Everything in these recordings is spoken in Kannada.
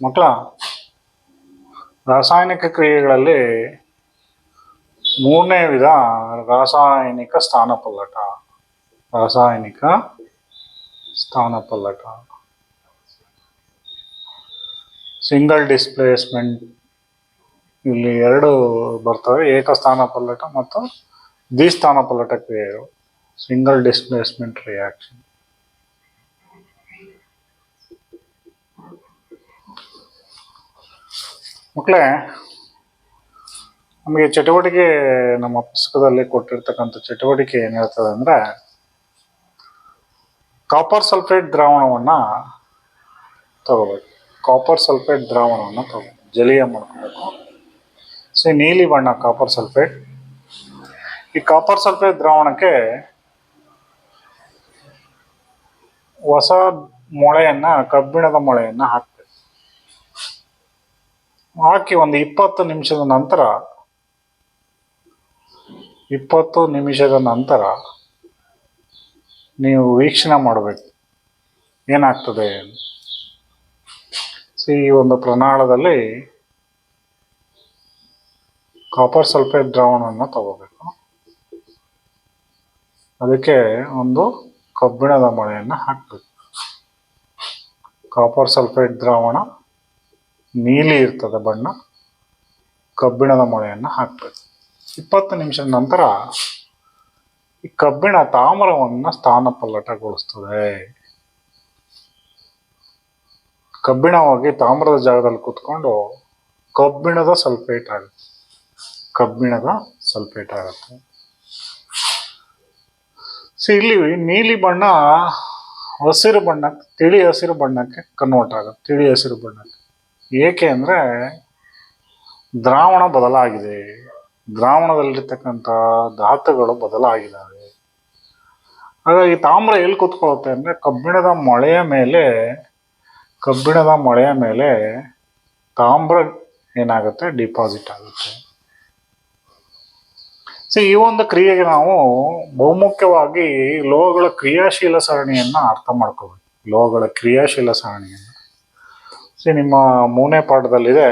ಮಕ್ಕಳ ರಾಸಾಯನಿಕ ಕ್ರಿಯೆಗಳಲ್ಲಿ ಮೂರನೇ ವಿಧ ರಾಸಾಯನಿಕ ಸ್ಥಾನಪಲ್ಲಟ ರಾಸಾಯನಿಕ ಸ್ಥಾನಪಲ್ಲಟ ಸಿಂಗಲ್ ಡಿಸ್ಪ್ಲೇಸ್ಮೆಂಟ್ ಇಲ್ಲಿ ಎರಡು ಬರ್ತವೆ ಏಕಸ್ಥಾನ ಪಲ್ಲಟ ಮತ್ತು ದ್ವಿಸ್ಥಾನ ಪಲ್ಲಟ ಕ್ರಿಯೆಗಳು. ಸಿಂಗಲ್ ಡಿಸ್ಪ್ಲೇಸ್ಮೆಂಟ್ ರಿಯಾಕ್ಷನ್ ಮಕ್ಕಳೇ ನಮಗೆ ಚಟುವಟಿಕೆ ನಮ್ಮ ಪುಸ್ತಕದಲ್ಲಿ ಕೊಟ್ಟಿರ್ತಕ್ಕಂಥ ಚಟುವಟಿಕೆ ಏನು ಹೇಳ್ತದೆ ಅಂದರೆ ಕಾಪರ್ ಸಲ್ಫೇಟ್ ದ್ರಾವಣವನ್ನು ತಗೋಬೇಕು. ಕಾಪರ್ ಸಲ್ಫೇಟ್ ದ್ರಾವಣವನ್ನು ತಗೋಬೇಕು. ಜಲೀಯ ಮಾಡ್ಕೋಬೇಕು. ಸೊ ನೀಲಿ ಬಣ್ಣ ಕಾಪರ್ ಸಲ್ಫೇಟ್ ಈ ಕಾಪರ್ ಸಲ್ಫೇಟ್ ದ್ರಾವಣಕ್ಕೆ ಹೊಸ ಮೊಳೆಯನ್ನು ಕಬ್ಬಿಣದ ಮೊಳೆಯನ್ನು ಹಾಕ್ಬೇಕು. ಹಾಕಿ ಒಂದು ಇಪ್ಪತ್ತು ನಿಮಿಷದ ನಂತರ, ಇಪ್ಪತ್ತು ನಿಮಿಷದ ನಂತರ ನೀವು ವೀಕ್ಷಣೆ ಮಾಡಬೇಕು. ಏನಾಗ್ತದೆ? ಈ ಒಂದು ಪ್ರಣಾಳದಲ್ಲಿ ಕಾಪರ್ ಸಲ್ಫೇಟ್ ದ್ರಾವಣವನ್ನು ತಗೋಬೇಕು. ಅದಕ್ಕೆ ಒಂದು ಕಬ್ಬಿಣದ ಮಳೆಯನ್ನು ಹಾಕಬೇಕು. ಕಾಪರ್ ಸಲ್ಫೇಟ್ ದ್ರಾವಣ ನೀಲಿ ಇರ್ತದೆ ಬಣ್ಣ, ಕಬ್ಬಿಣದ ಮೊಳೆಯನ್ನು ಹಾಕಬೇಕು. ಇಪ್ಪತ್ತು ನಿಮಿಷದ ನಂತರ ಈ ಕಬ್ಬಿಣ ತಾಮ್ರವನ್ನು ಸ್ಥಾನಪಲ್ಲಟಗೊಳಿಸ್ತದೆ ಕಬ್ಬಿಣ ಹೋಗಿ ತಾಮ್ರದ ಜಾಗದಲ್ಲಿ ಕುತ್ಕೊಂಡು ಕಬ್ಬಿಣದ ಸಲ್ಫೇಟ್ ಆಗುತ್ತೆ. ಕಬ್ಬಿಣದ ಸಲ್ಫೇಟ್ ಆಗುತ್ತೆ. ಸೊ ಇಲ್ಲಿ ನೀಲಿ ಬಣ್ಣ ಹಸಿರು ಬಣ್ಣಕ್ಕೆ ತಿಳಿ ಹಸಿರು ಬಣ್ಣಕ್ಕೆ ಕನ್ವರ್ಟ್ ಆಗುತ್ತೆ. ತಿಳಿ ಹಸಿರು ಬಣ್ಣಕ್ಕೆ. ಏಕೆ ಅಂದರೆ ದ್ರಾವಣ ಬದಲಾಗಿದೆ. ದ್ರಾವಣದಲ್ಲಿರ್ತಕ್ಕಂಥ ಧಾತುಗಳು ಬದಲಾಗಿದ್ದಾವೆ ಹಾಗಾಗಿ ತಾಮ್ರ ಎಲ್ಲಿ ಕೂತ್ಕೊಳ್ಳುತ್ತೆ ಅಂದರೆ ಕಬ್ಬಿಣದ ಮೊಳೆಯ ಮೇಲೆ, ಕಬ್ಬಿಣದ ಮೊಳೆಯ ಮೇಲೆ ತಾಮ್ರ ಏನಾಗುತ್ತೆ? ಡಿಪಾಸಿಟ್ ಆಗುತ್ತೆ. ಸೊ ಈ ಒಂದು ಕ್ರಿಯೆಗೆ ನಾವು ಬಹುಮುಖ್ಯವಾಗಿ ಲೋಹಗಳ ಕ್ರಿಯಾಶೀಲ ಸರಣಿಯನ್ನು ಅರ್ಥ ಮಾಡ್ಕೋಬೇಕು. ಲೋಹಗಳ ಕ್ರಿಯಾಶೀಲ ಸರಣಿಯನ್ನು. ಸೊ ನಿಮ್ಮ ಮೂನೇ ಪಾಠದಲ್ಲಿದೆ.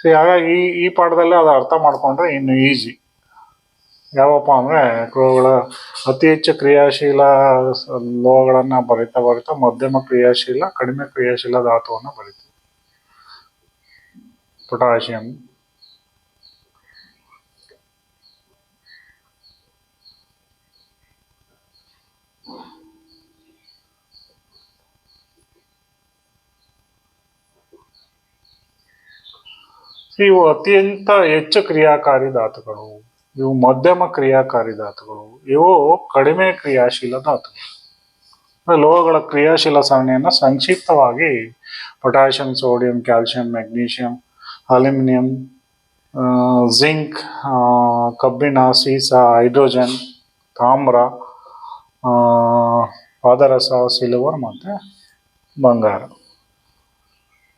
ಸೊ ಹಾಗಾಗಿ ಈ ಈ ಪಾಠದಲ್ಲೇ ಅದು ಅರ್ಥ ಮಾಡಿಕೊಂಡ್ರೆ ಇನ್ನು ಈಸಿ ಯಾವಪ್ಪ ಅಂದರೆ ಕ್ರೋಗಳ ಅತಿ ಹೆಚ್ಚು ಕ್ರಿಯಾಶೀಲ ಲೋಹಗಳನ್ನು ಬರಿತಾ ಬರಿತಾ ಮಧ್ಯಮ ಕ್ರಿಯಾಶೀಲ, ಕಡಿಮೆ ಕ್ರಿಯಾಶೀಲ ಧಾತುವನ್ನು ಬರಿತೀವಿ. ಪೊಟ್ಯಾಷಿಯಂ. ಇವು ಅತ್ಯಂತ ಹೆಚ್ಚು ಕ್ರಿಯಾಕಾರಿ ಧಾತುಗಳು. ಇವು ಮಧ್ಯಮ ಕ್ರಿಯಾಕಾರಿ ಧಾತುಗಳು. ಇವು ಕಡಿಮೆ ಕ್ರಿಯಾಶೀಲ ಧಾತುಗಳು. ಲೋಹಗಳ ಕ್ರಿಯಾಶೀಲ ಸರಣಿಯನ್ನು ಸಂಕ್ಷಿಪ್ತವಾಗಿ potassium, sodium, calcium, magnesium, aluminium zinc ಕಬ್ಬಿಣ, ಸೀಸ, ಹೈಡ್ರೋಜನ್, ತಾಮ್ರ ಪಾದರಸ, ಸಿಲ್ವರ್ ಮತ್ತು ಬಂಗಾರ.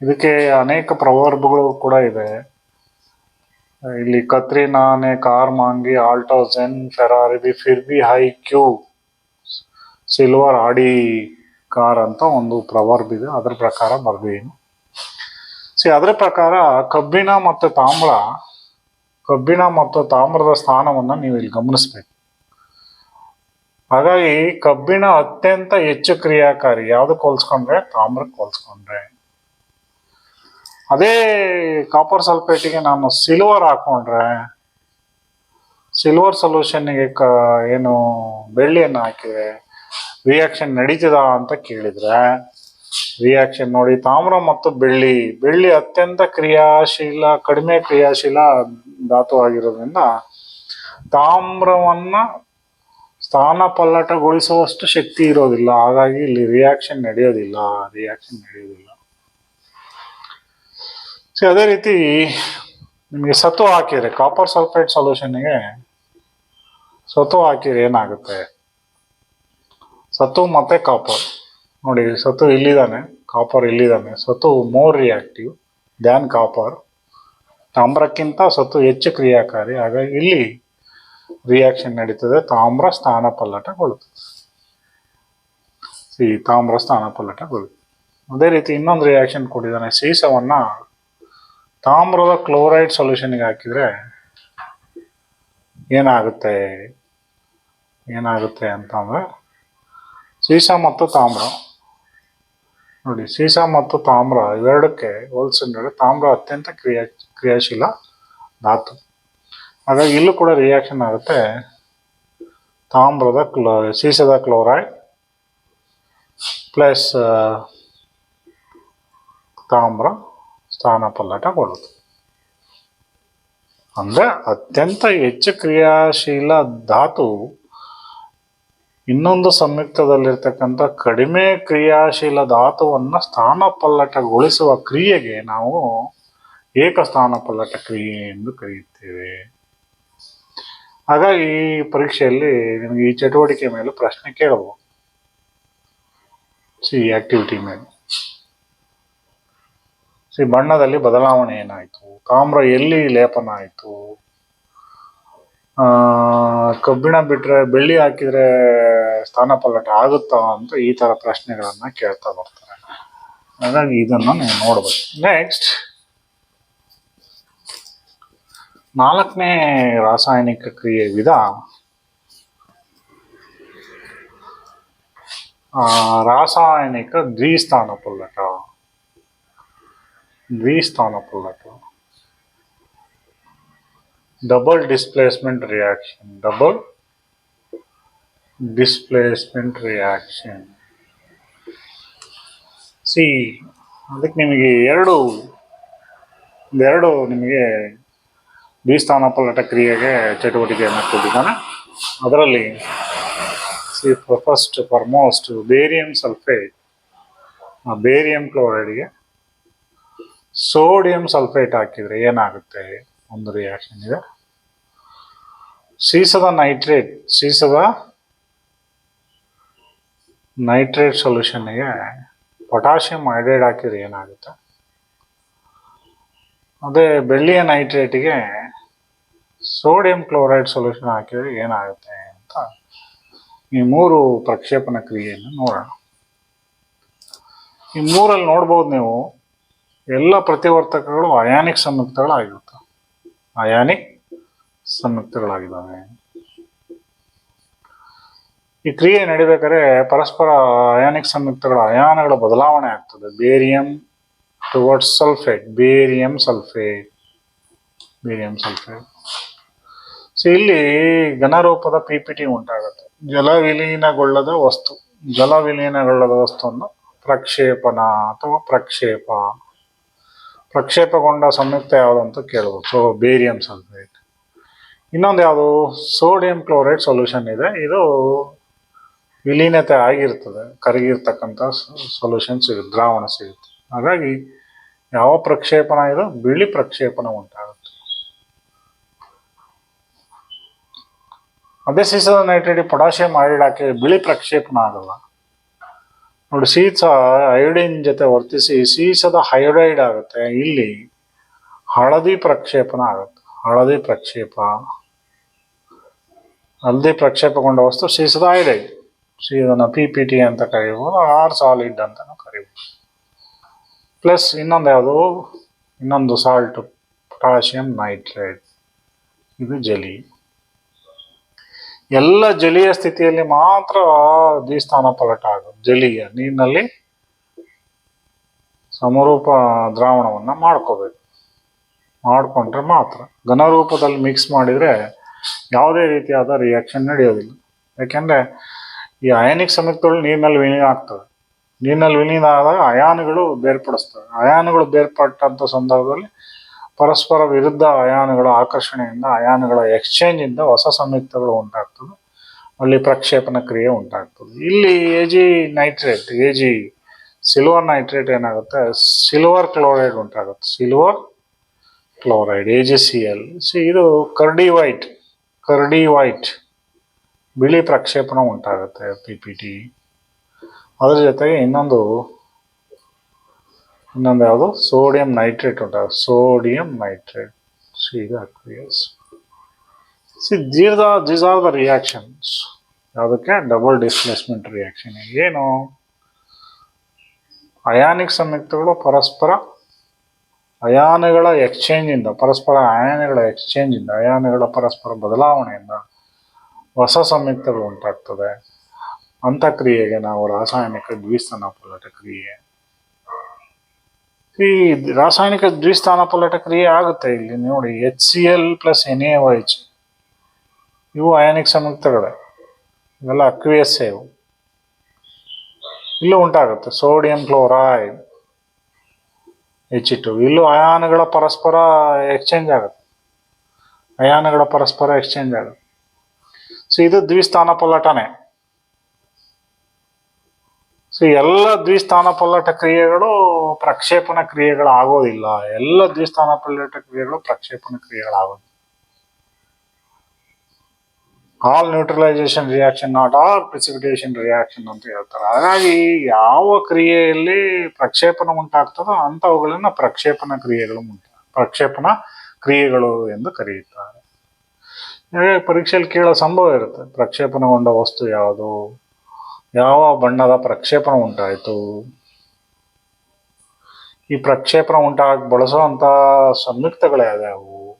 ಇದಕ್ಕೆ ಅನೇಕ ಪ್ರವರ್ಬಗಳು ಕೂಡ ಇದೆ. ಇಲ್ಲಿ ಕತ್ರಿನಾನೆ ಕಾರ್ ಮಾಂಗಿ ಆಲ್ಟೋ ಜೆನ್ ಫೆರಾರಿ ಬಿ ಫಿರ್ ಬಿ ಹೈ ಕ್ಯೂ, ಸಿಲ್ವರ್ ಆಡಿ ಕಾರ್ ಅಂತ ಒಂದು ಪ್ರವರ್ಬ್ ಇದೆ. ಅದ್ರ ಪ್ರಕಾರ ಬರ್ದೇನು ಸಿ ಅದರ ಪ್ರಕಾರ ಕಬ್ಬಿಣ ಮತ್ತು ತಾಮ್ರ, ಕಬ್ಬಿಣ ಮತ್ತು ತಾಮ್ರದ ಸ್ಥಾನವನ್ನು ನೀವು ಇಲ್ಲಿ ಗಮನಿಸ್ಬೇಕು. ಹಾಗಾಗಿ ಕಬ್ಬಿಣ ಅತ್ಯಂತ ಹೆಚ್ಚು ಕ್ರಿಯಾಕಾರಿ. ಯಾವ್ದಕ್ಕೆ ಹೋಲ್ಸ್ಕೊಂಡ್ರೆ ತಾಮ್ರಕ್ಕೆ ಹೋಲ್ಸ್ಕೊಂಡ್ರೆ ಅದೇ ಕಾಪರ್ ಸಲ್ಫೇಟಿಗೆ ನಾನು ಸಿಲ್ವರ್ ಹಾಕೊಂಡ್ರೆ ಸಿಲ್ವರ್ ಸೊಲ್ಯೂಷನ್ಗೆ ಕ, ಏನು ಬೆಳ್ಳಿಯನ್ನು ಹಾಕಿದ್ರೆ ರಿಯಾಕ್ಷನ್ ನಡೀತದ ಅಂತ ಕೇಳಿದ್ರೆ ರಿಯಾಕ್ಷನ್ ನೋಡಿ ತಾಮ್ರ ಮತ್ತು ಬೆಳ್ಳಿ ಬೆಳ್ಳಿ ಅತ್ಯಂತ ಕ್ರಿಯಾಶೀಲ, ಕಡಿಮೆ ಕ್ರಿಯಾಶೀಲ ಧಾತು ಆಗಿರೋದ್ರಿಂದ ತಾಮ್ರವನ್ನ ಸ್ಥಾನ ಪಲ್ಲಟಗೊಳಿಸುವಷ್ಟು ಶಕ್ತಿ ಇರೋದಿಲ್ಲ. ಹಾಗಾಗಿ ಇಲ್ಲಿ ರಿಯಾಕ್ಷನ್ ನಡೆಯೋದಿಲ್ಲ ರಿಯಾಕ್ಷನ್ ನಡೆಯೋದಿಲ್ಲ. ಸೊ ಅದೇ ರೀತಿ ನಿಮಗೆ ಸತು ಹಾಕಿದರೆ ಕಾಪರ್ ಸಲ್ಫೇಟ್ ಸೊಲ್ಯೂಷನ್ಗೆ ಸತು ಹಾಕಿದರೆ ಏನಾಗುತ್ತೆ? ಸತು ಮತ್ತೆ ಕಾಪರ್ ನೋಡಿ ಸತು ಇಲ್ಲಿದ್ದಾನೆ ಕಾಪರ್ ಇಲ್ಲಿದ್ದಾನೆ. ಸತು ಮೋರ್ ರಿಯಾಕ್ಟಿವ್ ದ್ಯಾನ್ ಕಾಪರ್ ತಾಮ್ರಕ್ಕಿಂತ ಸತು ಹೆಚ್ಚು ಕ್ರಿಯಾಕಾರಿ. ಹಾಗಾಗಿ ಇಲ್ಲಿ ರಿಯಾಕ್ಷನ್ ನಡೀತದೆ, ತಾಮ್ರ ಸ್ಥಾನ ಪಲ್ಲಟಗೊಳ್ಳುತ್ತದೆ ಈ ತಾಮ್ರ ಸ್ಥಾನ ಪಲ್ಲಟಗೊಳ್ಳುತ್ತೆ ಅದೇ ರೀತಿ ಇನ್ನೊಂದು ರಿಯಾಕ್ಷನ್ ಕೊಟ್ಟಿದ್ದಾನೆ, ಸೀಸವನ್ನ ತಾಮ್ರದ ಕ್ಲೋರೈಡ್ ಸೊಲ್ಯೂಷನ್ಗೆ ಹಾಕಿದರೆ ಏನಾಗುತ್ತೆ? ಏನಾಗುತ್ತೆ ಅಂತಂದರೆ ಸೀಸ ಮತ್ತು ತಾಮ್ರ. ನೋಡಿ, ಸೀಸ ಮತ್ತು ತಾಮ್ರ ಇವೆರಡಕ್ಕೆ ಹೋಲ್ಸಿದ್ರೆ ತಾಮ್ರ ಅತ್ಯಂತ ಕ್ರಿಯಾ, ಕ್ರಿಯಾಶೀಲ ಧಾತು. ಹಾಗಾಗಿ ಇಲ್ಲೂ ಕೂಡ ರಿಯಾಕ್ಷನ್ ಆಗುತ್ತೆ. ತಾಮ್ರದ ಕ್ಲೋ, ಸೀಸದ ಕ್ಲೋರೈಡ್ ಪ್ಲಸ್ ತಾಮ್ರ. ಸ್ಥಾನ ಕೊಡುತ್ತೆ ಅಂದ್ರೆ ಅತ್ಯಂತ ಹೆಚ್ಚು ಕ್ರಿಯಾಶೀಲ ಧಾತು ಇನ್ನೊಂದು ಸಂಯುಕ್ತದಲ್ಲಿರ್ತಕ್ಕಂಥ ಕಡಿಮೆ ಕ್ರಿಯಾಶೀಲ ಧಾತುವನ್ನು ಸ್ಥಾನ ಪಲ್ಲಟಗೊಳಿಸುವ ಕ್ರಿಯೆಗೆ ನಾವು ಏಕಸ್ಥಾನ ಪಲ್ಲಟ ಕ್ರಿಯೆ ಎಂದು ಕರೆಯುತ್ತೇವೆ. ಹಾಗಾಗಿ ಈ ಪರೀಕ್ಷೆಯಲ್ಲಿ ನಿಮಗೆ ಈ ಚಟುವಟಿಕೆ ಮೇಲೆ ಪ್ರಶ್ನೆ ಕೇಳಬಹುದು ಸಿ ಆಕ್ಟಿವಿಟಿ ಮೇಲೆ. ಸಿ ಬಣ್ಣದಲ್ಲಿ ಬದಲಾವಣೆ ಏನಾಯಿತು ತಾಮ್ರ ಎಲ್ಲಿ ಲೇಪನ ಆಯಿತು? ಕಬ್ಬಿಣ ಬಿಟ್ರೆ ಬೆಳ್ಳಿ ಹಾಕಿದ್ರೆ ಸ್ಥಾನ ಪಲ್ಲಟ ಆಗುತ್ತಾ ಅಂತ ಈ ತರ ಪ್ರಶ್ನೆಗಳನ್ನು ಕೇಳ್ತಾ ಬರ್ತಾರೆ. ಹಾಗಾಗಿ ಇದನ್ನು ನೀವು ನೋಡ್ಬೋದು ನೆಕ್ಸ್ಟ್ ನಾಲ್ಕನೇ ರಾಸಾಯನಿಕ ಕ್ರಿಯೆ ವಿಧ ರಾಸಾಯನಿಕ ದ್ವಿಸ್ಥಾನ ಪಲ್ಲಟ. ಪಲ್ಲಟ double displacement reaction double displacement reaction see ಅದಕ್ಕೆ ನಿಮಗೆ ಎರಡು ಎರಡು ನಿಮಗೆ ದ್ವಿಸ್ಥಾನ ಪಲ್ಲಟ ಕ್ರಿಯೆಗೆ ಚಟುವಟಿಕೆಯನ್ನು ಕೊಟ್ಟಿದ್ದಾನೆ ಅದರಲ್ಲಿ see first, foremost barium sulphate barium ಕ್ಲೋರೈಡ್ಗೆ sodium sulphate ಹಾಕಿದ್ರೆ ಏನಾಗುತ್ತೆ? ಒಂದು ರಿಯಾಕ್ಷನ್ ಇದೆ. ಸೀಸದ ನೈಟ್ರೇಟ್ ಸೀಸದ ನೈಟ್ರೇಟ್ ಸೊಲ್ಯೂಷನ್ಗೆ ಪೊಟ್ಯಾಷಿಯಂ ಹೈಡ್ರೇಟ್ ಹಾಕಿದ್ರೆ ಏನಾಗುತ್ತೆ? ಅದೇ ಬೆಳ್ಳಿಯ ನೈಟ್ರೇಟ್ಗೆ ಸೋಡಿಯಂ ಕ್ಲೋರೈಡ್ ಸೊಲ್ಯೂಷನ್ ಹಾಕಿದ್ರೆ ಏನಾಗುತ್ತೆ ಅಂತ ಈ ಮೂರು ಪ್ರಕ್ಷೇಪಣ ಕ್ರಿಯೆಯನ್ನು ನೋಡೋಣ. ಈ ಮೂರಲ್ಲಿ ನೋಡ್ಬೋದು ನೀವು ಎಲ್ಲ ಪ್ರತಿವರ್ತಕಗಳು ಅಯಾನಿಕ್ ಸಂಯುಕ್ತಗಳಾಗಿರುತ್ತೆ ಅಯಾನಿಕ್ ಸಂಯುಕ್ತಗಳಾಗಿದ್ದಾವೆ. ಈ ಕ್ರಿಯೆ ನಡಿಬೇಕಾದ್ರೆ ಪರಸ್ಪರ ಅಯಾನಿಕ್ ಸಂಯುಕ್ತಗಳ ಅಯಾನಗಳ ಬದಲಾವಣೆ ಆಗ್ತದೆ. Barium towards sulphate barium sulphate barium sulphate so ಇಲ್ಲಿ ಘನರೂಪದ ಪಿ ಪಿ ಟಿ ಉಂಟಾಗುತ್ತೆ. ಜಲ ವಿಲೀನಗೊಳ್ಳದ ವಸ್ತು. ಜಲ ವಿಲೀನಗೊಳ್ಳದ ವಸ್ತುವನ್ನು ಪ್ರಕ್ಷೇಪಣ ಅಥವಾ ಪ್ರಕ್ಷೇಪ ಪ್ರಕ್ಷೇಪಗೊಂಡ ಸಂಯುಕ್ತ ಯಾವುದು ಅಂತ ಕೇಳ್ಬೋದು. ಸೊ ಬೇರಿಯಂ ಸಲ್ಫೇಟ್ ಇನ್ನೊಂದು ಯಾವುದು? ಸೋಡಿಯಂ ಕ್ಲೋರೈಡ್ ಸೊಲ್ಯೂಷನ್ ಇದೆ. ಇದು ವಿಲೀನತೆ ಆಗಿರ್ತದೆ. ಕರಗಿರ್ತಕ್ಕಂಥ ಸೊಲ್ಯೂಷನ್ ಸಿಗುತ್ತೆ, ದ್ರಾವಣ ಸಿಗುತ್ತೆ. ಹಾಗಾಗಿ ಯಾವ ಪ್ರಕ್ಷೇಪಣ ಇದು? ಬಿಳಿ ಪ್ರಕ್ಷೇಪಣ ಉಂಟಾಗುತ್ತೆ. ಅದೇ ಸೀಸದ ನೈಟ್ರೇಟ್ ಪೊಟ್ಯಾಷಿಯಂ ಹೈಡ್ರೈಡ್ ಹಾಕಿ ಬಿಳಿ ಪ್ರಕ್ಷೇಪಣ ಆಗಲ್ಲ. ನೋಡಿ ಸೀಸ ಅಯೋಡಿನ್ ಜೊತೆ ವರ್ತಿಸಿ, ಸೀಸದ ಹೈಡ್ರೈಡ್ ಆಗುತ್ತೆ. ಇಲ್ಲಿ ಹಳದಿ ಪ್ರಕ್ಷೇಪಣ ಆಗುತ್ತೆ. ಹಳದಿ ಪ್ರಕ್ಷೇಪ. ಹಳದಿ ಪ್ರಕ್ಷೇಪಗೊಂಡ ವಸ್ತು ಸೀಸದ ಹೈಡ್ರೈಡ್ ಸಿ ಇದನ್ನು ಪಿ ಪಿ ಟಿ ಅಂತ ಕರಿಬೋದು ಆರ್ ಸಾಲಿಡ್ ಅಂತ ಕರಿಬೋದು. ಪ್ಲಸ್ ಇನ್ನೊಂದು ಯಾವುದು? ಇನ್ನೊಂದು ಸಾಲ್ಟ್ ಪೊಟ್ಯಾಷಿಯಂ ನೈಟ್ರೇಟ್ ಇದು ಜಲಿ ಎಲ್ಲ ಜಲೀಯ ಸ್ಥಿತಿಯಲ್ಲಿ ಮಾತ್ರ ದ್ವಿಸ್ಥಾನ ಪಲಟ ಆಗೋದು. ಜಲೀಯ ನೀರಿನಲ್ಲಿ ಸಮರೂಪ ದ್ರಾವಣವನ್ನು ಮಾಡ್ಕೋಬೇಕು. ಮಾಡಿಕೊಂಡ್ರೆ ಮಾತ್ರ. ಘನರೂಪದಲ್ಲಿ ಮಿಕ್ಸ್ ಮಾಡಿದರೆ ಯಾವುದೇ ರೀತಿಯಾದ ರಿಯಾಕ್ಷನ್ ನಡೆಯೋದಿಲ್ಲ. ಯಾಕೆಂದರೆ ಈ ಅಯಾನಿಕ್ ಸಂಯುಕ್ತಗಳು ನೀರಿನಲ್ಲಿ ವಿಲೀನ ಆಗ್ತವೆ ನೀರಿನಲ್ಲಿ ವಿಲೀನ ಆದಾಗ ಅಯಾನುಗಳು ಬೇರ್ಪಡಿಸ್ತವೆ. ಅಯಾನುಗಳು ಬೇರ್ಪಟ್ಟಂಥ ಸಂದರ್ಭದಲ್ಲಿ ಪರಸ್ಪರ ವಿರುದ್ಧ ಅಯಾನುಗಳ ಆಕರ್ಷಣೆಯಿಂದ, ಅಯಾನುಗಳ ಎಕ್ಸ್ಚೇಂಜ್ ಇಂದ ಹೊಸ ಸಂಯುಕ್ತಗಳು ಉಂಟಾಗ್ತದೆ. ಅಲ್ಲಿ ಪ್ರಕ್ಷೇಪಣ ಕ್ರಿಯೆ ಉಂಟಾಗ್ತದೆ. ಇಲ್ಲಿ A G nitrate A G silver nitrate ಏನಾಗುತ್ತೆ? ಸಿಲ್ವರ್ ಕ್ಲೋರೈಡ್ ಉಂಟಾಗುತ್ತೆ. Silver chloride A G C L see ಇದು ಕರ್ಡಿ ವೈಟ್ ಕರ್ಡಿ ವೈಟ್ ಬಿಳಿ ಪ್ರಕ್ಷೇಪಣ ಉಂಟಾಗುತ್ತೆ ಪಿ ಪಿ ಟಿ ಅದ್ರ ಜೊತೆಗೆ ಇನ್ನೊಂದು ಇನ್ನೊಂದು ಯಾವುದು? ಸೋಡಿಯಂ ನೈಟ್ರೇಟ್ ಉಂಟಾಗುತ್ತೆ ಸೋಡಿಯಂ ನೈಟ್ರೇಟ್ ಇದು aqueous see there these are the reactions ಯಾವುದಕ್ಕೆ? ಡಬಲ್ ಡಿಸ್ಪ್ಲೇಸ್ಮೆಂಟ್ ರಿಯಾಕ್ಷನ್ ಏನು? ಅಯಾನಿಕ್ ಸಂಯುಕ್ತಗಳು ಪರಸ್ಪರ ಅಯಾನುಗಳ ಎಕ್ಸ್ಚೇಂಜಿಂದ ಪರಸ್ಪರ ಅಯಾನುಗಳ ಎಕ್ಸ್ಚೇಂಜಿಂದ ಅಯಾನಗಳ ಪರಸ್ಪರ ಬದಲಾವಣೆಯಿಂದ ಹೊಸ ಸಂಯುಕ್ತಗಳು ಉಂಟಾಗ್ತದೆ ಅಂತ ಕ್ರಿಯೆಗೆ ನಾವು ರಾಸಾಯನಿಕ ದ್ವಿಸ್ತನ ಪಲ್ಲಟ ಕ್ರಿಯೆ. ಈ ರಾಸಾಯನಿಕ ದ್ವಿಸ್ಥಾನ ಪಲ್ಲಟ ಕ್ರಿಯೆ ಆಗುತ್ತೆ ಇಲ್ಲಿ, ನೋಡಿ H C L plus N A which ಇವು ಅಯಾನಿಕ್ ಸಂಯುಕ್ತಗಳೇ. ಇವೆಲ್ಲ ಅಕ್ವಿಯಸ್ ಇವು. ಇಲ್ಲೂ ಉಂಟಾಗುತ್ತೆ ಸೋಡಿಯಂ ಕ್ಲೋರೈಡ್ ಎಚ್ ಟು ಇಲ್ಲೂ ಅಯಾನುಗಳ ಪರಸ್ಪರ ಎಕ್ಸ್ಚೇಂಜ್ ಆಗುತ್ತೆ. ಅಯಾನುಗಳ ಪರಸ್ಪರ ಎಕ್ಸ್ಚೇಂಜ್ ಆಗುತ್ತೆ. ಸೊ ಇದು ದ್ವಿಸ್ಥಾನ ಪಲ್ಲಟನೆ ಸೊ ಎಲ್ಲ ದ್ವಿಸ್ಥಾನ ಪಲ್ಲಟ ಕ್ರಿಯೆಗಳು ಪ್ರಕ್ಷೇಪಣ ಕ್ರಿಯೆಗಳು ಆಗೋದಿಲ್ಲ ಎಲ್ಲ ದ್ವಿಸ್ಥಾನ ಪಲ್ಲಟ ಕ್ರಿಯೆಗಳು ಪ್ರಕ್ಷೇಪಣ ಕ್ರಿಯೆಗಳಾಗೋದು. All neutralisation reaction not all precipitation reaction ಅಂತ ಹೇಳ್ತಾರೆ. ಹಾಗಾಗಿ ಯಾವ ಕ್ರಿಯೆಯಲ್ಲಿ ಪ್ರಕ್ಷೇಪಣ ಉಂಟಾಗ್ತದೋ ಅಂಥವುಗಳನ್ನ ಪ್ರಕ್ಷೇಪಣ ಕ್ರಿಯೆಗಳು ಉಂಟ. ಪ್ರಕ್ಷೇಪಣ ಕ್ರಿಯೆಗಳು ಎಂದು ಕರೆಯುತ್ತಾರೆ. ಪರೀಕ್ಷೆಯಲ್ಲಿ ಕೇಳೋ ಸಂಭವ ಇರುತ್ತೆ. ಪ್ರಕ್ಷೇಪಣಗೊಂಡ ವಸ್ತು ಯಾವುದು? ಯಾವ ಬಣ್ಣದ ಪ್ರಕ್ಷೇಪಣ ಉಂಟಾಯಿತು? ಈ ಪ್ರಕ್ಷೇಪಣ ಉಂಟಾಗಿ ಬಳಸುವಂಥ ಯಾವ್ಯಾವು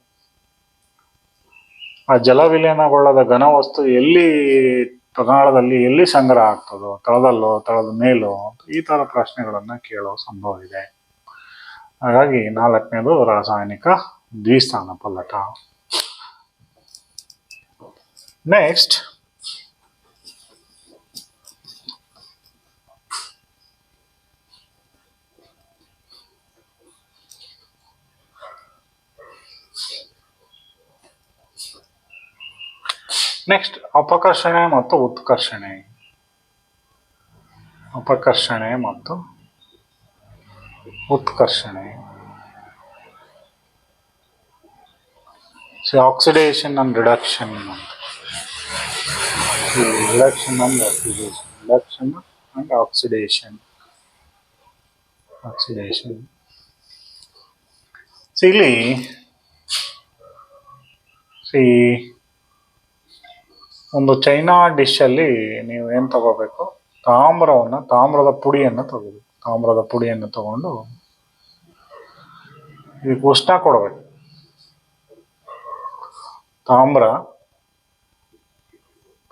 ಆ ಜಲ ವಿಲೀನಗೊಳ್ಳದ ಘನ ವಸ್ತು ಎಲ್ಲಿ ಪ್ರಮಾಣದಲ್ಲಿ ಎಲ್ಲಿ ಸಂಗ್ರಹ ಆಗ್ತದೋ, ತಳದಲ್ಲೋ, ತಳದ ಮೇಲೋ, ಈ ತರ ಪ್ರಶ್ನೆಗಳನ್ನು ಕೇಳೋ ಸಂಭವ ಇದೆ. ಹಾಗಾಗಿ ನಾಲ್ಕನೇದು ರಾಸಾಯನಿಕ ದ್ವಿಸ್ಥಾನ ಪಲ್ಲಟ. ನೆಕ್ಸ್ಟ್ ನೆಕ್ಸ್ಟ್ ಅಪಕರ್ಷಣೆ ಮತ್ತು ಉತ್ಕರ್ಷಣೆ ಅಪಕರ್ಷಣೆ ಮತ್ತು ಉತ್ಕರ್ಷಣೆ oxidation and reduction reduction and oxidation reduction and oxidation oxidation ಇಲ್ಲಿ ಸಿ ಒಂದು ಚೈನಾ ಡಿಶಲ್ಲಿ ನೀವು ಏನು ತಗೋಬೇಕು? ತಾಮ್ರವನ್ನು, ತಾಮ್ರದ ಪುಡಿಯನ್ನು ತಗೋಬೇಕು. ತಾಮ್ರದ ಪುಡಿಯನ್ನು ತಗೊಂಡು ಇದಕ್ಕೆ ಉಷ್ಣ ಕೊಡಬೇಕು. ತಾಮ್ರ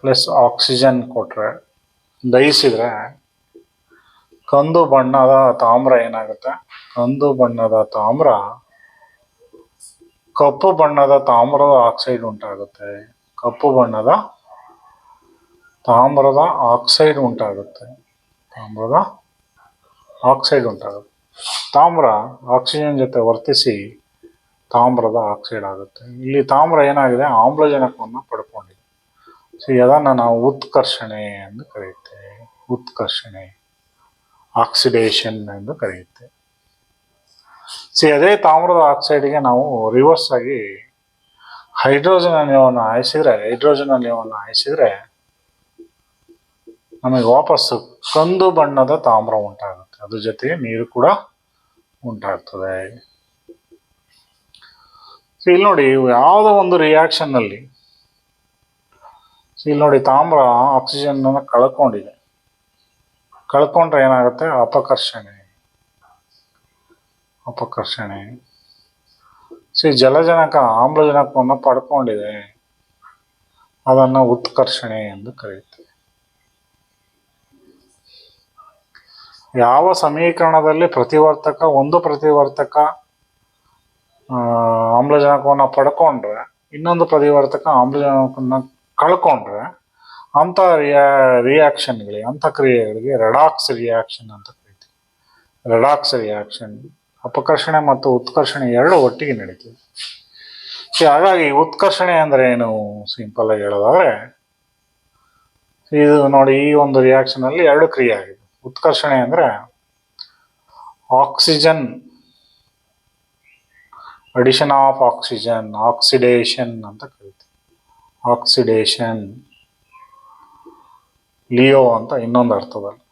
ಪ್ಲಸ್ ಆಕ್ಸಿಜನ್ ಕೊಟ್ಟರೆ ದಯಿಸಿದರೆ ಕಂದು ಬಣ್ಣದ ತಾಮ್ರ ಏನಾಗುತ್ತೆ? ಕಂದು ಬಣ್ಣದ ತಾಮ್ರ, ಕಪ್ಪು ಬಣ್ಣದ ತಾಮ್ರದ ಆಕ್ಸೈಡ್ ಉಂಟಾಗುತ್ತೆ. ಕಪ್ಪು ಬಣ್ಣದ ತಾಮ್ರದ ಆಕ್ಸೈಡ್ ಉಂಟಾಗುತ್ತೆ. ತಾಮ್ರದ ಆಕ್ಸೈಡ್ ಉಂಟಾಗುತ್ತೆ. ತಾಮ್ರ ಆಕ್ಸಿಜನ್ ಜೊತೆ ವರ್ತಿಸಿ ತಾಮ್ರದ ಆಕ್ಸೈಡ್ ಆಗುತ್ತೆ. ಇಲ್ಲಿ ತಾಮ್ರ ಏನಾಗಿದೆ? ಆಮ್ಲಜನಕವನ್ನು ಪಡ್ಕೊಂಡಿದೆ. ಸೊ ಅದನ್ನು ನಾವು ಉತ್ಕರ್ಷಣೆ ಎಂದು ಕರೆಯುತ್ತೇವೆ. ಉತ್ಕರ್ಷಣೆ, ಆಕ್ಸಿಡೇಷನ್ ಎಂದು ಕರೆಯುತ್ತೆ ಸಿ ಅದೇ ತಾಮ್ರದ ಆಕ್ಸೈಡ್ಗೆ ನಾವು ರಿವರ್ಸ್ ಆಗಿ ಹೈಡ್ರೋಜನ್ ಅನಿಲವನ್ನು ಹಾಯಿಸಿದರೆ, ಹೈಡ್ರೋಜನ್ ಅನಿಲವನ್ನು ಹಾಯಿಸಿದ್ರೆ ನಮಗೆ ವಾಪಸ್ಸು ಕಂದು ಬಣ್ಣದ ತಾಮ್ರ ಉಂಟಾಗುತ್ತೆ. ಅದ್ರ ಜೊತೆಗೆ ನೀರು ಕೂಡ ಉಂಟಾಗ್ತದೆ. ಇಲ್ಲಿ ನೋಡಿ, ಯಾವುದೋ ಒಂದು ರಿಯಾಕ್ಷನ್ನಲ್ಲಿ ಇಲ್ಲಿ ನೋಡಿ ತಾಮ್ರ ಆಕ್ಸಿಜನ್ ಕಳ್ಕೊಂಡಿದೆ. ಕಳ್ಕೊಂಡ್ರೆ ಏನಾಗುತ್ತೆ? ಅಪಕರ್ಷಣೆ. ಅಪಕರ್ಷಣೆ. ಸಿ ಜಲಜನಕ, ಆಮ್ಲಜನಕವನ್ನು ಪಡ್ಕೊಂಡಿದೆ. ಅದನ್ನು ಉತ್ಕರ್ಷಣೆ ಎಂದು ಕರೆಯುತ್ತೇವೆ ಯಾವ ಸಮೀಕರಣದಲ್ಲಿ ಪ್ರತಿವರ್ತಕ, ಒಂದು ಪ್ರತಿವರ್ತಕ ಆಮ್ಲಜನಕವನ್ನು ಪಡ್ಕೊಂಡ್ರೆ, ಇನ್ನೊಂದು ಪ್ರತಿವರ್ತಕ ಆಮ್ಲಜನಕವನ್ನು ಕಳ್ಕೊಂಡ್ರೆ, ಅಂತ ರಿಯಾ ರಿಯಾಕ್ಷನ್ಗಳಿಗೆ ಅಂತ ಕ್ರಿಯೆಗಳಿಗೆ ರೆಡಾಕ್ಸ್ ರಿಯಾಕ್ಷನ್ ಅಂತ ಕರಿತೀವಿ. ರೆಡಾಕ್ಸ್ ರಿಯಾಕ್ಷನ್ ಅಪಕರ್ಷಣೆ ಮತ್ತು ಉತ್ಕರ್ಷಣೆ ಎರಡು ಒಟ್ಟಿಗೆ ನಡೀತದೆ. ಸೊ ಹಾಗಾಗಿ ಉತ್ಕರ್ಷಣೆ ಅಂದ್ರೆ ಏನು? ಸಿಂಪಲ್ ಆಗಿ ಹೇಳೋದಾದ್ರೆ, ಇದು ನೋಡಿ ಈ ಒಂದು ರಿಯಾಕ್ಷನ್ ಅಲ್ಲಿ ಎರಡು ಕ್ರಿಯೆ ಆಗಿದೆ. ಉತ್ಕರ್ಷಣೆ ಅಂದ್ರೆ oxygen addition of oxygen oxidation ಅಂತ ಕರಿತೀವಿ. ಆಕ್ಸಿಡೇಷನ್ ಲಿಯೋ ಅಂತ ಇನ್ನೊಂದು ಅರ್ಥದಲ್ಲಿ.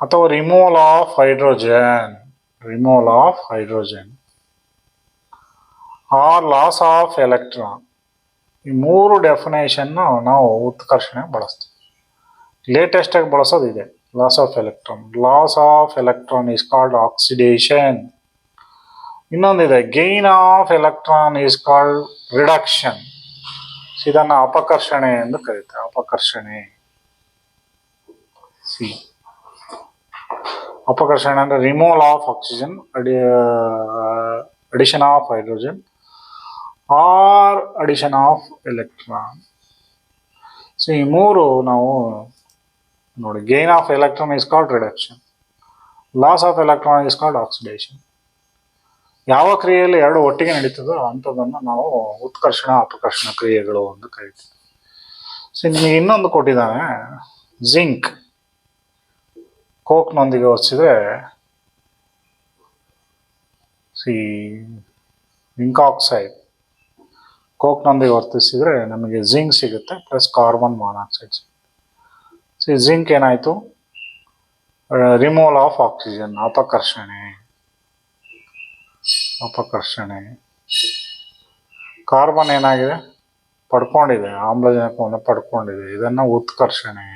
ಅಥವಾ removal of hydrogen removal of hydrogen or loss of electron ಈ ಮೂರು ಡೆಫಿನೇಷನ್ನು ನಾವು ಉತ್ಕರ್ಷಣೆ ಬಳಸ್ತೀವಿ. ಲೇಟೆಸ್ಟ್ ಆಗಿ ಬಳಸೋದು ಇದೆ. Loss of electron loss of electron is called oxidation ಇನ್ನೊಂದಿದೆ gain of electron is called reduction ಇದನ್ನ ಅಪಕರ್ಷಣೆ ಎಂದು ಕರೀತಾರೆ. ಅಪಕರ್ಷಣೆ. ಸಿ ಅಪಕರ್ಷಣೆ ಅಂದರೆ removal of oxygen addition of hydrogen or addition of electron so ಈ ಮೂರು ನಾವು ನೋಡಿ gain of electron is called reduction loss of electron is called oxidation ಯಾವ ಕ್ರಿಯೆಯಲ್ಲಿ ಎರಡು ಒಟ್ಟಿಗೆ ನಡೀತದೋ ಅಂಥದ್ದನ್ನು ನಾವು ಉತ್ಕರ್ಷಣ, ಅಪಕರ್ಷಣ ಕ್ರಿಯೆಗಳು ಅಂತ ಕರಿತೀವಿ. ಸೊ ಇನ್ನೊಂದು ಕೊಟ್ಟಿದ್ದಾನೆ ಜಿಂಕ್ ಕೋಕ್ನೊಂದಿಗೆ ಹೊರಿಸಿದ್ರೆ ಸಿ ಜಿಂಕ್ ಆಕ್ಸೈಡ್ ಕೋಕ್ನೊಂದಿಗೆ ವರ್ತಿಸಿದ್ರೆ ನಮಗೆ ಜಿಂಕ್ ಸಿಗುತ್ತೆ plus carbon monoxide see zinc ಏನಾಯಿತು? ರಿಮೂವಲ್ ಆಫ್ ಆಕ್ಸಿಜನ್ ಅಪಕರ್ಷಣೆ. ಅಪಕರ್ಷಣೆ. ಕಾರ್ಬನ್ ಏನಾಗಿದೆ? ಪಡ್ಕೊಂಡಿದೆ. ಆಮ್ಲಜನಕವನ್ನು ಪಡ್ಕೊಂಡಿದೆ. ಇದನ್ನು ಉತ್ಕರ್ಷಣೆ.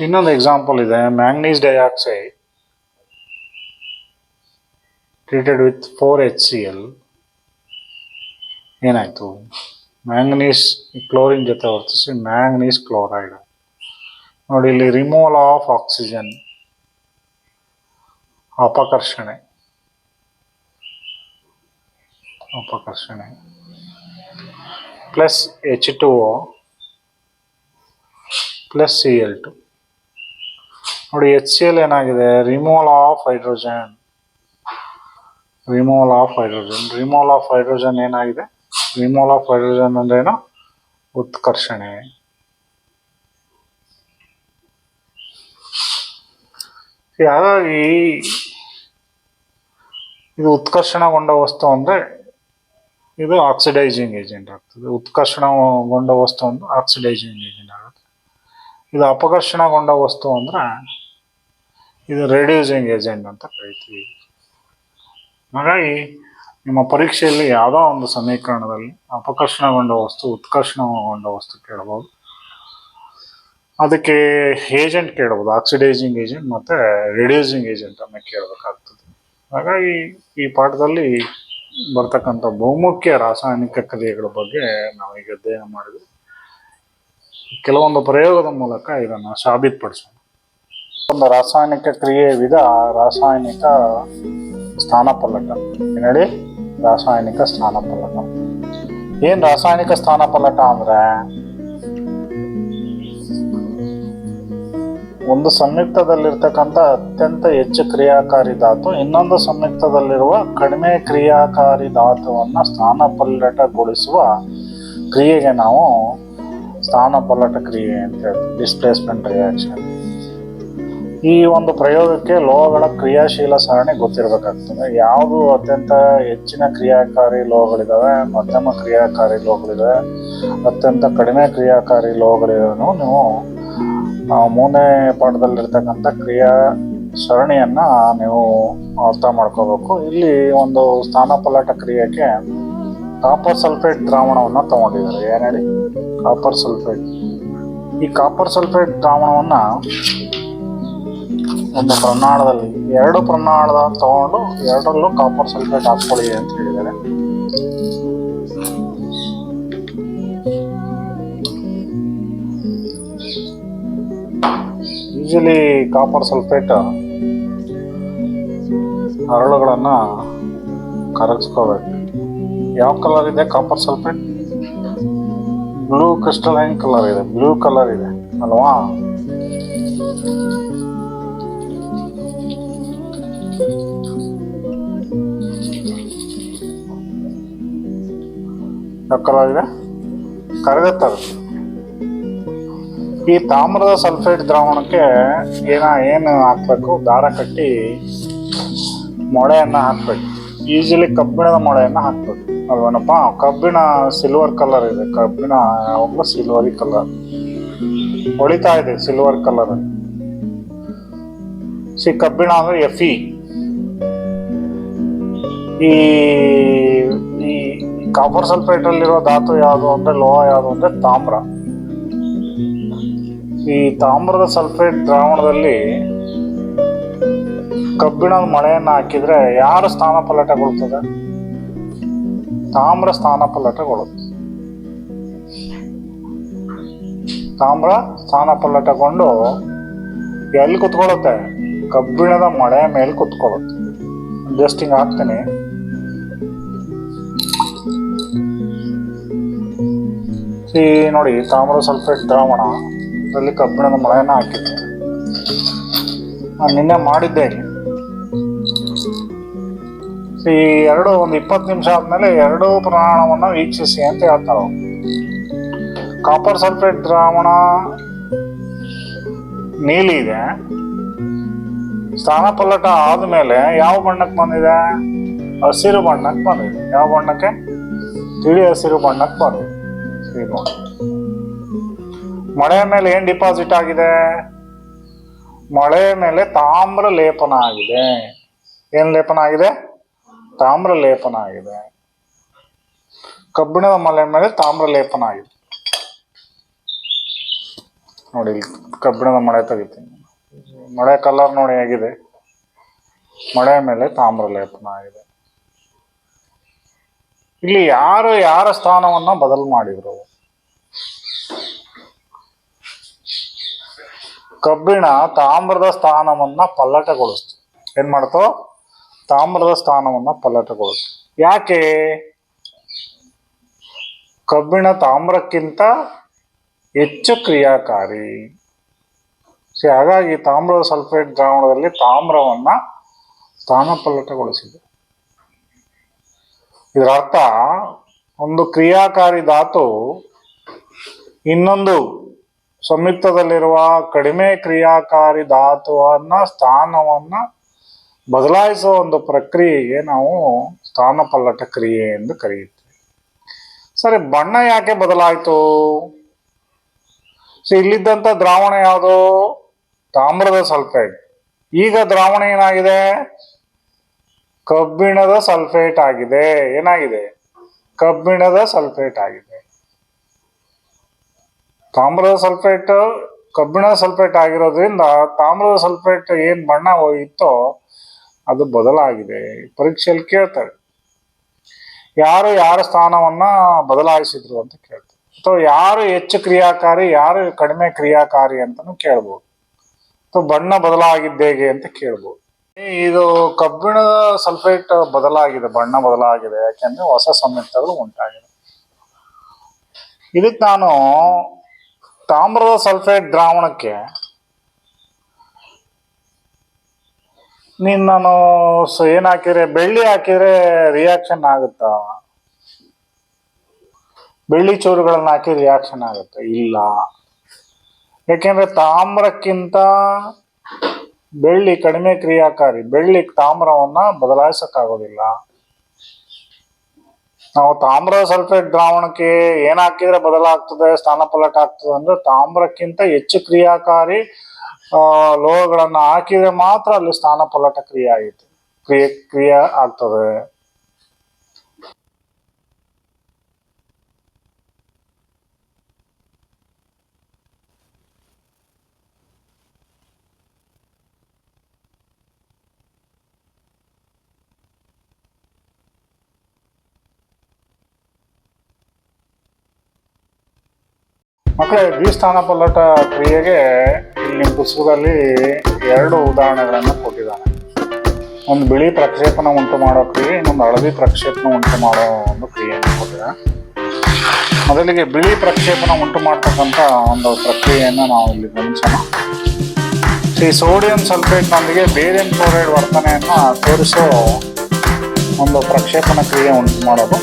ಇನ್ನೊಂದು ಎಕ್ಸಾಂಪಲ್ ಇದೆ. Manganese dioxide treated with four H C L ಏನಾಯ್ತು? ಮ್ಯಾಂಗನೀಸ್ ಕ್ಲೋರಿನ್ ಜೊತೆ ವರ್ತಿಸಿ ಮ್ಯಾಂಗನೀಸ್ ಕ್ಲೋರೈಡ್ ನೋಡಿ, ಇಲ್ಲಿ ರಿಮೂವಲ್ ಆಫ್ ಆಕ್ಸಿಜನ್ ಅಪಕರ್ಷಣೆ. ಅಪಕರ್ಷಣೆ. Plus H two O plus C L two ನೋಡಿ ಎಚ್ ಸಿ ಎಲ್ ಏನಾಗಿದೆ? Removal of hydrogen removal of hydrogen removal of hydrogen ಏನಾಗಿದೆ? ರಿಮೂವಲ್ ಆಫ್ ಹೈಡ್ರೋಜನ್ ಅಂದ್ರೇನು ಉತ್ಕರ್ಷಣೆ ಹಾಗಾಗಿ ಇದು ಉತ್ಕರ್ಷಣಗೊಂಡ ವಸ್ತು ಅಂದ್ರೆ ಇದು ಆಕ್ಸಿಡೈಸಿಂಗ್ ಏಜೆಂಟ್ ಆಗ್ತದೆ. ಉತ್ಕರ್ಷಣಗೊಂಡ ವಸ್ತು ಅಂದ್ರೆ ಆಕ್ಸಿಡೈಸಿಂಗ್ ಏಜೆಂಟ್ ಆಗುತ್ತೆ. ಇದು ಅಪಕರ್ಷಣಗೊಂಡ ವಸ್ತು ಅಂದ್ರೆ ಇದು ರೆಡ್ಯೂಸಿಂಗ್ ಏಜೆಂಟ್ ಅಂತ ಕರಿತೀವಿ. ಹಾಗಾಗಿ ನಿಮ್ಮ ಪರೀಕ್ಷೆಯಲ್ಲಿ ಯಾವುದೋ ಒಂದು ಸಮೀಕರಣದಲ್ಲಿ ಅಪಕರ್ಷಣಗೊಂಡ ವಸ್ತು, ಉತ್ಕರ್ಷಣಗೊಂಡ ವಸ್ತು ಕೇಳಬಹುದು ಅದಕ್ಕೆ ಏಜೆಂಟ್ ಕೇಳಬಹುದು ಆಕ್ಸಿಡೈಸಿಂಗ್ ಏಜೆಂಟ್ ಮತ್ತೆ ರಿಡ್ಯೂಸಿಂಗ್ ಏಜೆಂಟ್ ಅನ್ನ ಕೇಳಬೇಕಾಗ್ತದೆ. ಹಾಗಾಗಿ ಈ ಪಾಠದಲ್ಲಿ ಬರ್ತಕ್ಕಂಥ ಬಹುಮುಖ್ಯ ರಾಸಾಯನಿಕ ಕ್ರಿಯೆಗಳ ಬಗ್ಗೆ ನಾವು ಈಗ ಅಧ್ಯಯನ ಮಾಡಿದ್ವಿ. ಕೆಲವೊಂದು ಪ್ರಯೋಗದ ಮೂಲಕ ಇದನ್ನು ಸಾಬೀತುಪಡಿಸೋಣ. ಒಂದು ರಾಸಾಯನಿಕ ಕ್ರಿಯೆ ವಿಧ ರಾಸಾಯನಿಕ ಸ್ಥಾನಪಲ್ಲಟ. ಹೇಳಿ? ರಾಸಾಯನಿಕ ಸ್ಥಾನಪಲ್ಲಟ ಏನ್ ರಾಸಾಯನಿಕ ಸ್ಥಾನಪಲ್ಲಟ ಅಂದ್ರೆ? ಒಂದು ಸಂಯುಕ್ತದಲ್ಲಿರ್ತಕ್ಕಂಥ ಅತ್ಯಂತ ಹೆಚ್ಚು ಕ್ರಿಯಾಕಾರಿ ಧಾತು, ಇನ್ನೊಂದು ಸಂಯುಕ್ತದಲ್ಲಿರುವ ಕಡಿಮೆ ಕ್ರಿಯಾಕಾರಿ ಧಾತುವನ್ನು ಸ್ಥಾನಪಲ್ಲಟಗೊಳಿಸುವ ಕ್ರಿಯೆಗೆ ನಾವು ಸ್ಥಾನಪಲ್ಲಟ ಕ್ರಿಯೆ ಅಂತ ಹೇಳ್ತೀವಿ. ಡಿಸ್ಪ್ಲೇಸ್ಮೆಂಟ್ ರಿಯಾಕ್ಷನ್ ಈ ಒಂದು ಪ್ರಯೋಗಕ್ಕೆ ಲೋಹಗಳ ಕ್ರಿಯಾಶೀಲ ಸರಣಿ ಗೊತ್ತಿರಬೇಕಾಗ್ತದೆ. ಯಾವುದು ಅತ್ಯಂತ ಹೆಚ್ಚಿನ ಕ್ರಿಯಾಕಾರಿ ಲೋಹಗಳಿದಾವೆ, ಮಧ್ಯಮ ಕ್ರಿಯಾಕಾರಿ ಲೋಹಗಳಿದಾವೆ, ಅತ್ಯಂತ ಕಡಿಮೆ ಕ್ರಿಯಾಕಾರಿ ಲೋಹಗಳಿರೋನು ನೀವು ಮೂರನೇ ಪಾಠದಲ್ಲಿರ್ತಕ್ಕಂಥ ಕ್ರಿಯಾ ಸರಣಿಯನ್ನ ನೀವು ಅರ್ಥ ಮಾಡ್ಕೋಬೇಕು. ಇಲ್ಲಿ ಒಂದು ಸ್ಥಾನಪಲಾಟ ಕ್ರಿಯೆಗೆ ಕಾಪರ್ ಸಲ್ಫೇಟ್ ದ್ರಾವಣವನ್ನ ತಗೊಂಡಿದ್ದಾರೆ. ಏನೇಳಿ ಕಾಪರ್ ಸಲ್ಫೇಟ್ ಈ ಕಾಪರ್ ಸಲ್ಫೇಟ್ ದ್ರಾವಣವನ್ನ ಒಂದು ಪ್ರಮಾಣದಲ್ಲಿ, ಎರಡು ಪ್ರಮಾಣದ ತಗೊಂಡು ಎರಡರಲ್ಲೂ ಕಾಪರ್ ಸಲ್ಫೇಟ್ ಹಾಕೊಳ್ಳಿ ಅಂತ ಹೇಳಿದ್ದಾರೆ. ಯೂಶಲಿ ಕಾಪರ್ ಸಲ್ಫೇಟ್ ಹರಳುಗಳನ್ನು ಕರಗಿಸ್ಕೋಬೇಕು. ಯಾವ ಕಲರ್ ಇದೆ copper sulphate blue crystalline colour ಇದೆ ಬ್ಲೂ ಕಲರ್ ಇದೆ, ಅಲ್ವಾ? ಇದೆ ಕರಗತ್ತದು. ಈ ತಾಮ್ರದ ಸಲ್ಫೇಟ್ ದ್ರಾವಣಕ್ಕೆ ಏನ, ಏನು ಹಾಕ್ಬೇಕು? ದಾರ ಕಟ್ಟಿ ಮೊಳೆಯನ್ನು ಹಾಕ್ಬೇಕು. ಈಸಿಲಿ ಕಬ್ಬಿಣದ ಮೊಳೆಯನ್ನು ಹಾಕ್ಬೇಕು. ಅಲ್ವೇನಪ್ಪ? ಕಬ್ಬಿಣ ಸಿಲ್ವರ್ ಕಲರ್ ಇದೆ. ಕಬ್ಬಿಣ ಯಾವಾಗಲೂ ಸಿಲ್ವರಿ ಕಲರ್ ಹೊಳಿತಾ ಇದೆ ಸಿಲ್ವರ್ ಕಲರ್ ಸಿ, ಕಬ್ಬಿಣ ಅಂದ್ರೆ ಎಫ್ ಈ ಕಾಪರ್ ಸಲ್ಫೇಟ್ ಅಲ್ಲಿರೋ ಧಾತು ಯಾವುದು ಅಂದ್ರೆ ಲೋಹ ಯಾವುದು ಅಂದ್ರೆ ತಾಮ್ರ. ಈ ತಾಮ್ರದ ಸಲ್ಫೇಟ್ ದ್ರಾವಣದಲ್ಲಿ ಕಬ್ಬಿಣದ ಮಳೆಯನ್ನು ಹಾಕಿದ್ರೆ ಯಾರ ಸ್ಥಾನ ಪಲ್ಲಟಗೊಳ್ತದೆ ತಾಮ್ರ ಸ್ಥಾನ ಪಲ್ಲಟಗೊಳ್ಳುತ್ತೆ ತಾಮ್ರ ಸ್ಥಾನ ಪಲ್ಲಟಗೊಂಡು ಎಲ್ಲಿ ಕುತ್ಕೊಳ್ಳುತ್ತೆ? ಕಬ್ಬಿಣದ ಮಳೆ ಮೇಲೆ ಕುತ್ಕೊಳ್ಳುತ್ತೆ. ಜಸ್ಟ್ ಹಿಂಗೆ ಹಾಕ್ತೀನಿ. ಈ ನೋಡಿ, ತಾಮ್ರ ಸಲ್ಫೇಟ್ ದ್ರಾವಣ, ಅದರಲ್ಲಿ ಕಬ್ಬಿಣದ ಮಳೆಯನ್ನು ಹಾಕಿದ್ದೆ ನಾನು ನಿನ್ನೆ ಮಾಡಿದ್ದೆ. ಈ ಎರಡು, ಒಂದು ಇಪ್ಪತ್ತು ನಿಮಿಷ ಆದ್ಮೇಲೆ ಎರಡು ಪ್ರಮಾಣವನ್ನು ವೀಕ್ಷಿಸಿ ಅಂತ ಹೇಳ್ತಾರೆ ಕಾಪರ್ ಸಲ್ಫೇಟ್ ದ್ರಾವಣ ನೀಲಿ ಇದೆ. ಸ್ಥಾನ ಪಲ್ಲಟ ಆದ್ಮೇಲೆ ಯಾವ ಬಣ್ಣಕ್ಕೆ ಬಂದಿದೆ? ಹಸಿರು ಬಣ್ಣಕ್ಕೆ ಬಂದಿದೆ. ಯಾವ ಬಣ್ಣಕ್ಕೆ? ತಿಳಿ ಹಸಿರು ಬಣ್ಣಕ್ಕೆ ಬಂದಿದೆ. ಮಳೆ ಮೇಲೆ ಏನ್ ಡಿಪಾಸಿಟ್ ಆಗಿದೆ? ಮಳೆ ಮೇಲೆ ತಾಮ್ರ ಲೇಪನ ಆಗಿದೆ. ಏನ್ ಲೇಪನ ಆಗಿದೆ? ತಾಮ್ರ ಲೇಪನ ಆಗಿದೆ. ಕಬ್ಬಿಣದ ಮಳೆ ಮೇಲೆ ತಾಮ್ರ ಲೇಪನ ಆಗಿದೆ. ನೋಡಿ ಕಬ್ಬಿಣದ ಮಳೆ ತೆಗಿತೀನಿ. ಮಳೆ ಕಲರ್ ನೋಡಿ ಹೇಗಿದೆ. ಮಳೆ ಮೇಲೆ ತಾಮ್ರ ಲೇಪನ ಆಗಿದೆ. ಇಲ್ಲಿ ಯಾರು ಯಾರ ಸ್ಥಾನವನ್ನ ಬದಲು ಮಾಡಿದ್ರು? ಕಬ್ಬಿಣ ತಾಮ್ರದ ಸ್ಥಾನವನ್ನ ಪಲ್ಲಟಗೊಳಿಸ್ತು. ಏನು ಮಾಡ್ತು? ತಾಮ್ರದ ಸ್ಥಾನವನ್ನ ಪಲ್ಲಟಗೊಳಿಸ್ತು. ಯಾಕೆ? ಕಬ್ಬಿಣ ತಾಮ್ರಕ್ಕಿಂತ ಹೆಚ್ಚು ಕ್ರಿಯಾಕಾರಿ. ಸೊ ಹಾಗಾಗಿ ತಾಮ್ರದ ಸಲ್ಫೇಟ್ ದ್ರಾವಣದಲ್ಲಿ ತಾಮ್ರವನ್ನ ಸ್ಥಾನ ಪಲ್ಲಟಗೊಳಿಸಿದೆ. ಇದರ ಅರ್ಥ, ಒಂದು ಕ್ರಿಯಾಕಾರಿ ಧಾತು ಇನ್ನೊಂದು ಸಂಯುಕ್ತದಲ್ಲಿರುವ ಕಡಿಮೆ ಕ್ರಿಯಾಕಾರಿ ಧಾತುವನ್ನ, ಸ್ಥಾನವನ್ನ ಬದಲಾಯಿಸುವ ಒಂದು ಪ್ರಕ್ರಿಯೆಗೆ ನಾವು ಸ್ಥಾನಪಲ್ಲಟ ಕ್ರಿಯೆ ಎಂದು ಕರೆಯುತ್ತೇವೆ. ಸರಿ, ಬಣ್ಣ ಯಾಕೆ ಬದಲಾಯಿತು? ಸೊ, ಇಲ್ಲಿದ್ದಂತ ದ್ರಾವಣ ಯಾವುದು? ತಾಮ್ರದ ಸಲ್ಫೇಟ್. ಈಗ ದ್ರಾವಣ ಏನಾಗಿದೆ? ಕಬ್ಬಿಣದ ಸಲ್ಫೇಟ್ ಆಗಿದೆ. ಏನಾಗಿದೆ? ಕಬ್ಬಿಣದ ಸಲ್ಫೇಟ್ ಆಗಿದೆ. ತಾಮ್ರದ ಸಲ್ಫೇಟ್ ಕಬ್ಬಿಣ ಸಲ್ಫೇಟ್ ಆಗಿರೋದ್ರಿಂದ ತಾಮ್ರದ ಸಲ್ಫೇಟ್ ಏನ್ ಬಣ್ಣ ಹೋಗಿತ್ತೋ ಅದು ಬದಲಾಗಿದೆ. ಪರೀಕ್ಷೆಯಲ್ಲಿ ಕೇಳ್ತಾರೆ. ಯಾರು ಯಾರ ಸ್ಥಾನವನ್ನ ಬದಲಾಯಿಸಿದ್ರು ಅಂತ ಕೇಳ್ತಾರೆ. ಅಥವಾ ಯಾರು ಹೆಚ್ಚು ಕ್ರಿಯಾಕಾರಿ, ಯಾರು ಕಡಿಮೆ ಕ್ರಿಯಾಕಾರಿ ಅಂತಾನು ಕೇಳ್ಬೋದು. ಅಥವಾ ಬಣ್ಣ ಬದಲಾಗಿದ್ದೇಗೆ ಅಂತ ಕೇಳ್ಬೋದು. ಇದು ಕಬ್ಬಿಣದ ಸಲ್ಫೇಟ್ ಬದಲಾಗಿದೆ, ಬಣ್ಣ ಬದಲಾಗಿದೆ. ಯಾಕೆಂದ್ರೆ ಹೊಸ ಸಂಯುಕ್ತಗಳು ಉಂಟಾಗಿದೆ. ಇದಕ್ಕೆ ನಾನು ತಾಮ್ರದ ಸಲ್ಫೇಟ್ ದ್ರಾವಣಕ್ಕೆ ನೀನ್ ನಾನು ಏನು ಹಾಕಿದ್ರೆ, ಬೆಳ್ಳಿ ಹಾಕಿದ್ರೆ ರಿಯಾಕ್ಷನ್ ಆಗುತ್ತಾ? ಬೆಳ್ಳಿ ಚೂರುಗಳನ್ನ ಹಾಕಿ ರಿಯಾಕ್ಷನ್ ಆಗುತ್ತೆ? ಇಲ್ಲ. ಯಾಕೆಂದ್ರೆ ತಾಮ್ರಕ್ಕಿಂತ ಬೆಳ್ಳಿ ಕಡಿಮೆ ಕ್ರಿಯಾಕಾರಿ, ಬೆಳ್ಳಿ ತಾಮ್ರವನ್ನ ಬದಲಾಯಿಸಕ್ಕಾಗೋದಿಲ್ಲ. ನಾವು ತಾಮ್ರ ಸಲ್ಫೇಟ್ ದ್ರಾವಣಕ್ಕೆ ಏನ್ ಹಾಕಿದ್ರೆ ಬದಲಾಗ್ತದೆ, ಸ್ಥಾನ ಆಗ್ತದೆ ಅಂದ್ರೆ ತಾಮ್ರಕ್ಕಿಂತ ಹೆಚ್ಚು ಕ್ರಿಯಾಕಾರಿ ಲೋಹಗಳನ್ನ ಹಾಕಿದ್ರೆ ಮಾತ್ರ ಅಲ್ಲಿ ಸ್ಥಾನ ಕ್ರಿಯೆ ಆಗಿತ್ತು ಕ್ರಿಯೆ ಕ್ರಿಯೆ ಆಗ್ತದೆ. ಮಕ್ಕಳೇ ದ್ವಿಸ್ಥಾನ ಪಲ್ಲಟ ಕ್ರಿಯೆಗೆ ಇಲ್ಲಿ ಪುಸ್ತಕದಲ್ಲಿ ಎರಡು ಉದಾಹರಣೆಗಳನ್ನು ಕೊಟ್ಟಿದ್ದಾನೆ ಒಂದು ಬಿಳಿ ಪ್ರಕ್ಷೇಪಣ ಉಂಟು ಮಾಡೋ ಕ್ರಿಯೆ, ಇನ್ನೊಂದು ಹಳದಿ ಪ್ರಕ್ಷೇಪಣ ಉಂಟು ಮಾಡೋ ಒಂದು ಕ್ರಿಯೆಯನ್ನು ಕೊಟ್ಟಿದೆ ಮೊದಲಿಗೆ ಬಿಳಿ ಪ್ರಕ್ಷೇಪಣ ಉಂಟು ಮಾಡ್ತಕ್ಕಂಥ ಒಂದು ಪ್ರಕ್ರಿಯೆಯನ್ನು ನಾವು ಇಲ್ಲಿ ಗಮನಿಸೋಣ. ಈ ಸೋಡಿಯಂ ಸಲ್ಫೇಟ್ನೊಂದಿಗೆ ಬೇರಿಯಂ ಕ್ಲೋರೈಡ್ ವರ್ತನೆಯನ್ನು ತೋರಿಸೋ ಒಂದು ಪ್ರಕ್ಷೇಪಣ ಕ್ರಿಯೆ ಉಂಟು ಮಾಡೋದು.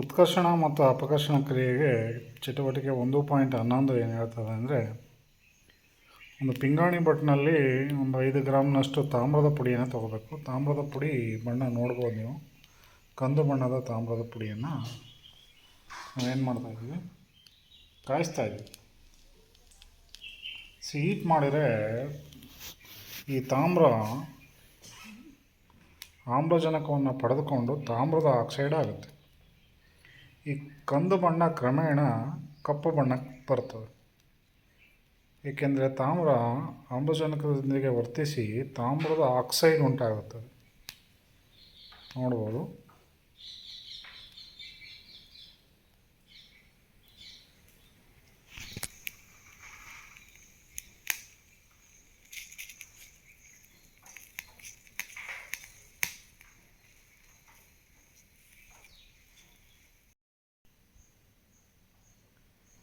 ಉತ್ಕರ್ಷಣ ಮತ್ತು ಅಪಕರ್ಷಣ ಕ್ರಿಯೆಗೆ ಚಟುವಟಿಕೆ ಒಂದು ಪಾಯಿಂಟ್ ಹನ್ನೊಂದು ಏನು ಹೇಳ್ತದೆ ಅಂದರೆ, ಒಂದು ಪಿಂಗಾಣಿ ಬಟ್ನಲ್ಲಿ ಒಂದು ಐದು ಗ್ರಾಮ್ನಷ್ಟು ತಾಮ್ರದ ಪುಡಿಯನ್ನು ತೊಗೋಬೇಕು. ತಾಮ್ರದ ಪುಡಿ ಬಣ್ಣ ನೋಡ್ಬೋದು ನೀವು. ಕಂದು ಬಣ್ಣದ ತಾಮ್ರದ ಪುಡಿಯನ್ನು ನಾವೇನು ಮಾಡ್ತಾಯಿದ್ದೀವಿ ಕಾಯಿಸ್ತಾ ಇದ್ದೀವಿ. ಹೀಟ್ ಮಾಡಿದರೆ ಈ ತಾಮ್ರ ಆಮ್ಲಜನಕವನ್ನು ಪಡೆದುಕೊಂಡು ತಾಮ್ರದ ಆಕ್ಸೈಡ್ ಆಗುತ್ತೆ. ಈ ಕಂದು ಬಣ್ಣ ಕ್ರಮೇಣ ಕಪ್ಪು ಬಣ್ಣಕ್ಕೆ ಬರ್ತದೆ. ಏಕೆಂದರೆ ತಾಮ್ರ ಆಮ್ಲಜನಕದೊಂದಿಗೆ ವರ್ತಿಸಿ ತಾಮ್ರದ ಆಕ್ಸೈಡ್ ಉಂಟಾಗುತ್ತದೆ. ನೋಡ್ಬೋದು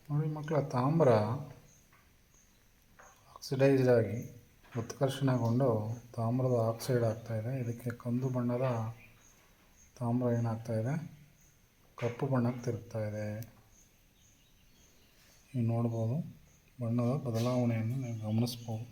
ನೋಡಿ ಮಕ್ಕಳ ತಾಮ್ರ ಆಕ್ಸಿಡೈಸ್ಡ್ ಆಗಿ ಉತ್ಕರ್ಷಣಗೊಂಡು ತಾಮ್ರದ ಆಕ್ಸೈಡ್ ಆಗ್ತಾಯಿದೆ ಇದಕ್ಕೆ ಕಂದು ಬಣ್ಣದ ತಾಮ್ರ ಏನಾಗ್ತಾಯಿದೆ ಕಪ್ಪು ಬಣ್ಣಕ್ಕೆ ತಿರುಗ್ತಾ ಇದೆ. ನೀವು ನೋಡ್ಬೋದು, ಬಣ್ಣದ ಬದಲಾವಣೆಯನ್ನು ನೀವು ಗಮನಿಸ್ಬೋದು.